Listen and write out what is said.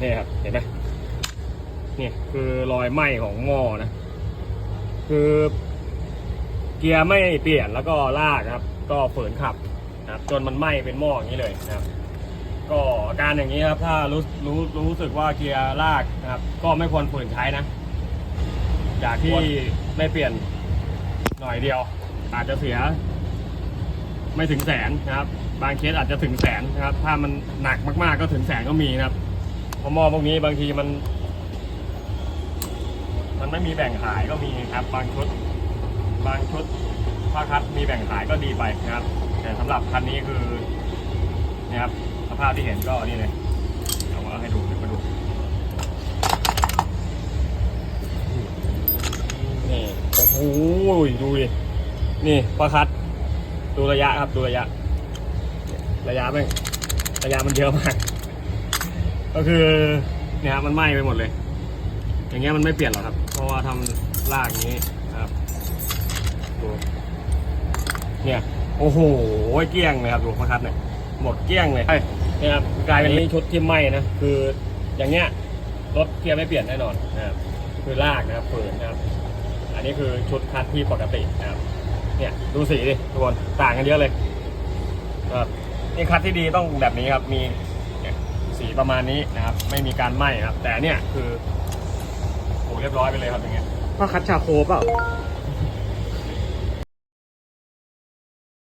นี่ครับ เห็นไหมนี่คือรอยไหม้ของหม้อนะ คือเกียร์ไม่เปลี่ยนแล้วก็ลากนะครับ ก็ฝืนขับนะครับ จนมันไหม้เป็นหม้ออย่างนี้เลยนะครับ ก็อาการอย่างนี้ครับถ้ารู้รู้รู้สึกว่าเกียร์ลากนะครับ ก็ไม่ควรฝืนใช้นะ จากที่ไม่เปลี่ยนหน่อยเดียว อาจจะเสีย ไม่ถึงแสนนะครับ บางเคสอาจจะถึงแสนนะครับ ถ้ามันหนักมากๆก็ถึงแสนก็มีนะครับเพ ราะหม้อพวกนี้บางทีมัน มันไม่มีแบ่งขายก็มีครับ บางชุด บางชุดผ้าคัดมีแบ่งขายก็ดีไปนะครับ แต่สำหรับคันนี้คือนะครับสภาพที่เห็นก็นี่เลยเอามาให้ดูเดี๋ยวมาดูนี่โอ้โหดูดินี่ผ้าคัดดูระยะครับดูระยะ ระยะแม่งระยะมันเยอะมาก ก็คือเนี่ยครับมันไหม้ไปหมดเลย อย่างเงี้ยมันไม่เปลี่ยนหรอกครับ เพราะว่าทำลากอย่างนี้นะครับดูเนี่ยโอ้โหเกลี้ยงเลยครับดูพระคัดเนี่ยหมดเกลี้ยงเลยเนี่ยครับกลายเป็นนี้ชุดที่ไหม้นะคืออย่างเงี้ยรถเกียร์ไม่เปลี่ยนแน่นอนนะครับคือลากนะครับฝืนนะครับ อันนี้คือชุดคัดที่ปกตินะครับ เนี่ยดูสีดิทุกคนต่างกันเยอะเลยครับนี่คัดที่ดีต้องแบบนี้ครับมีเนี่ย สีประมาณนี้นะครับ ไม่มีการไหม้ครับ แต่เนี่ยคือโอ้เรียบร้อยไปเลยครับอย่างเงี้ยผ้าคัดชาโคเปล่า